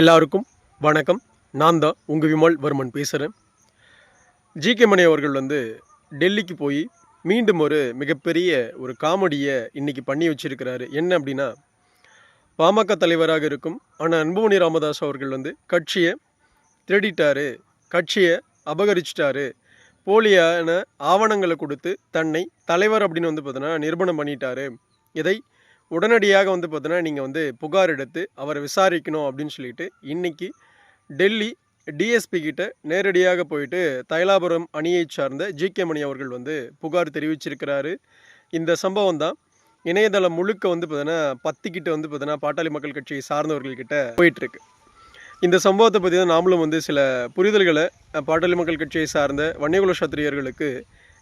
எல்லாருக்கும் வணக்கம். நான் தான் உங்கள் விமல் வர்மன் பேசுகிறேன் ஜிகே மணி அவர்கள் வந்து டெல்லிக்கு போய் மீண்டும் ஒரு மிகப்பெரிய ஒரு காமெடியை இன்னைக்கு பண்ணி வச்சிருக்கிறாரு. என்ன அப்படின்னா பாமக தலைவராக இருக்கும் ஆனால் அன்புமணி ராமதாஸ் அவர்கள் வந்து கட்சியை திருடிட்டாரு கட்சியை அபகரிச்சிட்டாரு. போலியான ஆவணங்களை கொடுத்து தன்னை தலைவர் அப்படின்னு வந்து பார்த்தோன்னா நிரூபணம் பண்ணிட்டாரு. இதை உடனடியாக வந்து பார்த்தோன்னா நீங்கள் வந்து புகார் எடுத்து அவரை விசாரிக்கணும் அப்படின்னு சொல்லிட்டு இன்னைக்கு டெல்லி டிஎஸ்பி கிட்ட நேரடியாக போயிட்டு தைலாபுரம் அணியைச் சார்ந்த ஜி கே மணி அவர்கள் வந்து புகார் தெரிவிச்சிருக்கிறாரு. இந்த சம்பவம் தான் இணையதளம் முழுக்க வந்து பார்த்தீங்கன்னா பத்திக்கிட்ட வந்து பார்த்தீங்கன்னா பாட்டாளி மக்கள் கட்சியை சார்ந்தவர்கள்கிட்ட போயிட்டுருக்கு. இந்த சம்பவத்தை பற்றி தான் நாமளும் வந்து சில புரிதல்களை பாட்டாளி மக்கள் கட்சியை சார்ந்த வன்னியகுல சத்திரியர்களுக்கு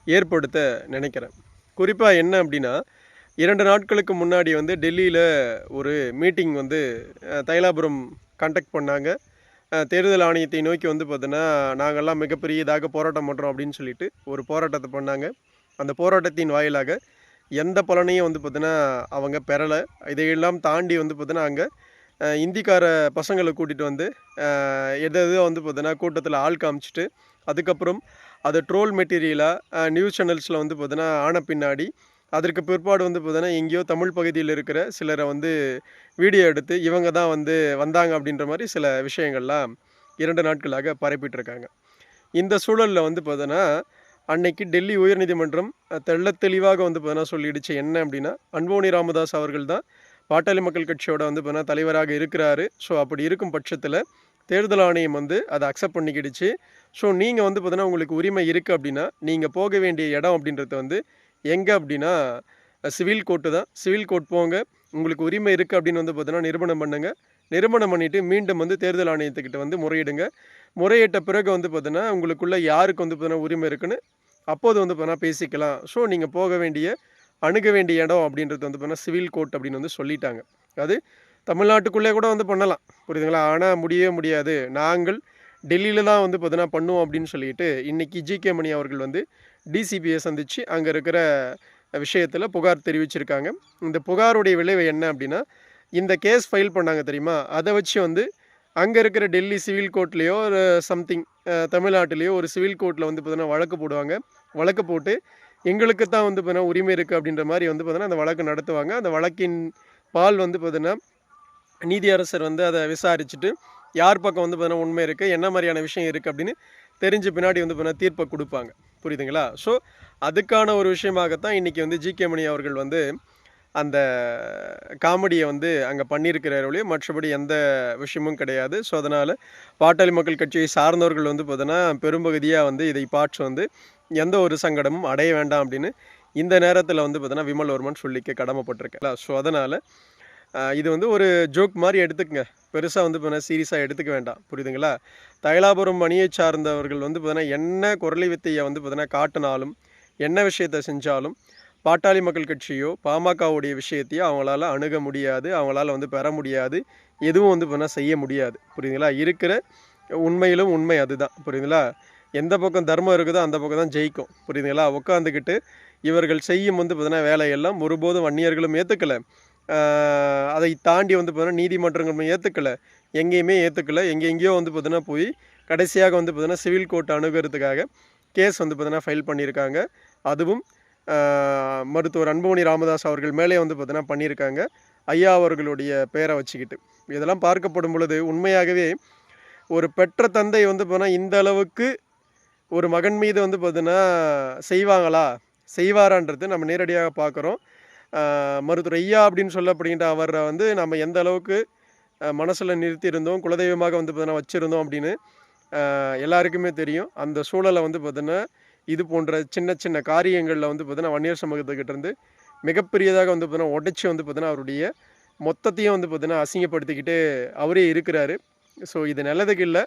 ஏற்படுத்த நினைக்கிறேன். குறிப்பாக என்ன அப்படின்னா இரண்டு நாட்களுக்கு முன்னாடி வந்து டெல்லியில் ஒரு மீட்டிங் வந்து தைலாபுரம் கண்டக்ட் பண்ணாங்க. தேர்தல் ஆணையத்தை நோக்கி வந்து பார்த்தோன்னா நாங்கள்லாம் மிகப்பெரிய இதாக போராட்டம் பண்ணுறோம் அப்படின்னு சொல்லிட்டு ஒரு போராட்டத்தை பண்ணாங்க. அந்த போராட்டத்தின் வாயிலாக எந்த பலனையும் வந்து பார்த்தோன்னா அவங்க பெறலை. இதையெல்லாம் தாண்டி வந்து பார்த்தோன்னா அங்கே இந்திக்கார பசங்களை கூட்டிகிட்டு வந்து எது எதோ வந்து பார்த்தோன்னா கூட்டத்தில் ஆள் காமிச்சிட்டு அதுக்கப்புறம் அதை ட்ரோல் மெட்டீரியலாக நியூஸ் சேனல்ஸில் வந்து பார்த்தோன்னா ஆன பின்னாடி அதற்கு பிற்பாடு வந்து பார்த்தோன்னா எங்கேயோ தமிழ் பகுதியில் இருக்கிற சிலரை வந்து வீடியோ எடுத்து இவங்க தான் வந்து வந்தாங்க அப்படின்ற மாதிரி சில விஷயங்கள்லாம் இரண்டு நாட்களாக பரப்பிட்டுருக்காங்க. இந்த சூழலில் வந்து பார்த்தோன்னா அன்னைக்கு டெல்லி உயர்நீதிமன்றம் தெள்ள தெளிவாக வந்து பார்த்தோன்னா சொல்லிடுச்சு என்ன அப்படின்னா அன்போனி ராமதாஸ் அவர்கள் தான் பாட்டாளி மக்கள் கட்சியோட வந்து பார்த்தோன்னா தலைவராக இருக்கிறாரு. ஸோ அப்படி இருக்கும் பட்சத்தில் தேர்தல் ஆணையம் வந்து அதை அக்செப்ட் பண்ணிக்கிடுச்சு. ஸோ நீங்கள் வந்து பார்த்தோன்னா உங்களுக்கு உரிமை இருக்குது அப்படின்னா நீங்கள் போக வேண்டிய இடம் அப்படின்றது வந்து எங்கே அப்படின்னா சிவில் கோர்ட்டு தான். சிவில் கோர்ட் போங்க. உங்களுக்கு உரிமை இருக்குது அப்படின்னு வந்து பார்த்தோன்னா நிறுவனம் பண்ணுங்கள் நிறுவனம் பண்ணிவிட்டு மீண்டும் வந்து தேர்தல் ஆணையத்துக்கிட்ட வந்து முறையிடுங்க. முறையிட்ட பிறகு வந்து பார்த்தோன்னா உங்களுக்குள்ளே யாருக்கு வந்து பார்த்தோன்னா உரிமை இருக்குன்னு அப்போது வந்து பார்த்தோன்னா பேசிக்கலாம். ஸோ நீங்கள் போக வேண்டிய அணுக வேண்டிய இடம் அப்படின்றது வந்து பார்த்தீங்கன்னா சிவில் கோர்ட் அப்படின்னு வந்து சொல்லிட்டாங்க. அது தமிழ்நாட்டுக்குள்ளே கூட வந்து பண்ணலாம். புரியுதுங்களா? ஆனால் முடியவே முடியாது. நாங்கள் டெல்லியில் தான் வந்து பார்த்தோன்னா பண்ணுவோம் அப்படின்னு சொல்லிட்டு இன்னைக்கு ஜிகே மணி அவர்கள் வந்து டிசிபியை சந்தித்து அங்கே இருக்கிற விஷயத்தில் புகார் தெரிவிச்சிருக்காங்க. இந்த புகாருடைய விளைவு என்ன அப்படின்னா இந்த கேஸ் ஃபைல் பண்ணாங்க தெரியுமா? அதை வச்சு வந்து அங்கே இருக்கிற டெல்லி சிவில் கோர்ட்லேயோ ஒரு சம்திங் தமிழ்நாட்டிலேயோ ஒரு சிவில் கோர்ட்டில் வந்து பார்த்தீங்கன்னா வழக்கு போடுவாங்க. வழக்கு போட்டு எங்களுக்கு தான் வந்து பார்த்தீங்கன்னா உரிமை இருக்குது அப்படின்ற மாதிரி வந்து பார்த்தீங்கன்னா அந்த வழக்கு நடத்துவாங்க. அந்த வழக்கின் பால் வந்து பார்த்தீங்கன்னா நீதியரசர் வந்து அதை விசாரிச்சுட்டு யார் பக்கம் வந்து பார்த்தீங்கன்னா உண்மை இருக்குது என்ன மாதிரியான விஷயம் இருக்குது அப்படின்னு தெரிஞ்ச பின்னாடி வந்து பார்த்தீங்கன்னா தீர்ப்பை கொடுப்பாங்க. புரியுதுங்களா? ஸோ அதுக்கான ஒரு விஷயமாகத்தான் இன்றைக்கி வந்து ஜிகே மணி அவர்கள் வந்து அந்த காமெடியை வந்து அங்கே பண்ணியிருக்கிறார் ஒழிய மற்றபடி எந்த விஷயமும் கிடையாது. ஸோ அதனால் பாட்டாளி மக்கள் கட்சியை சார்ந்தவர்கள் வந்து பார்த்தோன்னா பெரும்பகுதியாக வந்து இதை பார்த்து வந்து எந்த ஒரு சங்கடமும் அடைய வேண்டாம் அப்படின்னு இந்த நேரத்தில் வந்து பார்த்தோன்னா விமல் வர்மன் சொல்லிக்க கடமைப்பட்டிருக்கலாம் ஸோ அதனால் இது வந்து ஒரு ஜோக் மாதிரி எடுத்துக்கங்க. பெருசாக வந்து பார்த்தீங்கன்னா சீரியஸாக எடுத்துக்க வேண்டாம். புரியுதுங்களா? தைலாபுரம் அணியை சார்ந்தவர்கள் வந்து பார்த்தீங்கன்னா என்ன குரலி வித்தையை வந்து பார்த்தீங்கன்னா காட்டினாலும் என்ன விஷயத்தை செஞ்சாலும் பாட்டாளி மக்கள் கட்சியோ பாமகவுடைய விஷயத்தையோ அவங்களால அணுக முடியாது அவங்களால வந்து பெற முடியாது எதுவும் வந்து பார்த்தீங்கன்னா செய்ய முடியாது. புரியுதுங்களா? இருக்கிற உண்மையிலும் உண்மை அதுதான். புரியுதுங்களா? எந்த பக்கம் தர்மம் இருக்குதோ அந்த பக்கம் தான் ஜெயிக்கும். புரியுதுங்களா? உட்காந்துக்கிட்டு இவர்கள் செய்யும் வந்து பார்த்தீங்கன்னா வேலையெல்லாம் ஒருபோதும் வன்னியர்களும் ஏற்றுக்கலை அதை தாண்டி வந்து பார்த்தீங்கன்னா நீதிமன்றங்களும் ஏற்றுக்கலை எங்கேயுமே ஏற்றுக்கலை எங்கே எங்கேயோ வந்து பார்த்தீங்கன்னா போய் கடைசியாக வந்து பார்த்தீங்கன்னா சிவில் கோர்ட் அணுகிறதுக்காக கேஸ் வந்து பார்த்தீங்கன்னா ஃபைல் பண்ணியிருக்காங்க. அதுவும் மருத்துவர் அன்புமணி ராமதாஸ் அவர்கள் மேலே வந்து பார்த்தீங்கன்னா பண்ணியிருக்காங்க. ஐயா அவர்களுடைய பெயரை வச்சுக்கிட்டு. இதெல்லாம் பார்க்கப்படும் பொழுது உண்மையாகவே ஒரு பெற்ற தந்தை வந்து பார்த்தீங்கன்னா இந்த அளவுக்கு ஒரு மகன் மீது வந்து பார்த்தீங்கன்னா செய்வாங்களா? செய்வாரான்றது நம்ம நேரடியாக பார்க்குறோம். மருத்துவர் ஐயா அப்படின்னு சொல்லப்படுகின்ற அவரை வந்து நம்ம எந்த அளவுக்கு மனசில் நிறுத்தியிருந்தோம் குலதெய்வமாக வந்து பார்த்தீங்கன்னா வச்சுருந்தோம் அப்படின்னு எல்லாருக்குமே தெரியும். அந்த சூழலை வந்து பார்த்தீங்கன்னா இது போன்ற சின்ன சின்ன காரியங்களில் வந்து பார்த்தீங்கன்னா வன்னியர் சமூகத்துக்கிட்ட இருந்து மிகப்பெரியதாக வந்து பார்த்தீங்கன்னா உடச்சி வந்து பார்த்தீங்கன்னா அவருடைய மொத்தத்தையும் வந்து பார்த்தீங்கன்னா அசிங்கப்படுத்திக்கிட்டு அவரே இருக்கிறாரு. ஸோ இது நல்லதுக்கு இல்லை.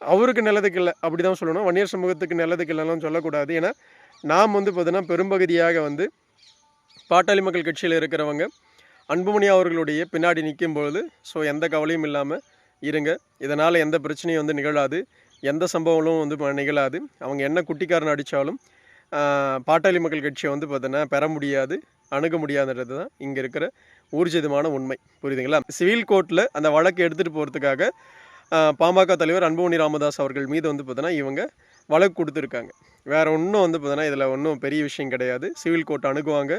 அவருக்கு நல்லதுக்கு இல்லை. அப்படி தான் சொல்லணும். வன்னியர் சமூகத்துக்கு நல்லதுக்கு இல்லைன்னு சொல்லக்கூடாது. ஏன்னா நாம் வந்து பார்த்தீங்கன்னா பெரும்பகுதியாக வந்து பாட்டாளி மக்கள் கட்சியில் இருக்கிறவங்க அன்புமணி அவர்களுடைய பின்னாடி நிற்கும் பொழுது ஸோ எந்த கவலையும் இல்லாமல் இருங்க. இதனால் எந்த பிரச்சனையும் வந்து நிகழாது. எந்த சம்பவங்களும் வந்து ப- நிகழாது. அவங்க என்ன குட்டிக்காரன் அடித்தாலும் பாட்டாளி மக்கள் கட்சியை வந்து பார்த்தோன்னா பெற முடியாது அணுக முடியாதுன்றது தான் இங்கே இருக்கிற ஊர்ஜிதமான உண்மை. புரியுதுங்களா? சிவில் கோர்ட்டில் அந்த வழக்கு எடுத்துகிட்டு போகிறதுக்காக பாமக தலைவர் அன்புமணி ராமதாஸ் அவர்கள் மீது வந்து பார்த்தோன்னா இவங்க வழக்கு கொடுத்துருக்காங்க. வேறு ஒன்றும் வந்து பார்த்தோன்னா இதில் ஒன்றும் பெரிய விஷயம் கிடையாது. சிவில் கோர்ட் அணுகுவாங்க.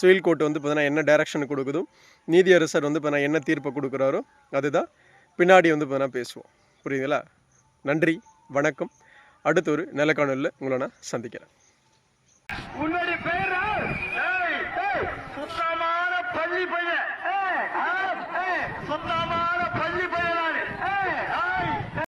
சிவில் கோர்ட் வந்து பார்த்தீங்கன்னா என்ன டைரக்ஷன் கொடுக்குதோ நீதியரசர் வந்து பார்த்தினா என்ன தீர்ப்பை கொடுக்குறாரோ அதுதான் பின்னாடி வந்து பார்த்தீங்கன்னா பேசுவோம். புரியுதுங்களா? நன்றி வணக்கம். அடுத்த ஒரு நிலக்காணலில் உங்களை நான் சந்திக்கிறேன். பள்ளி பையன்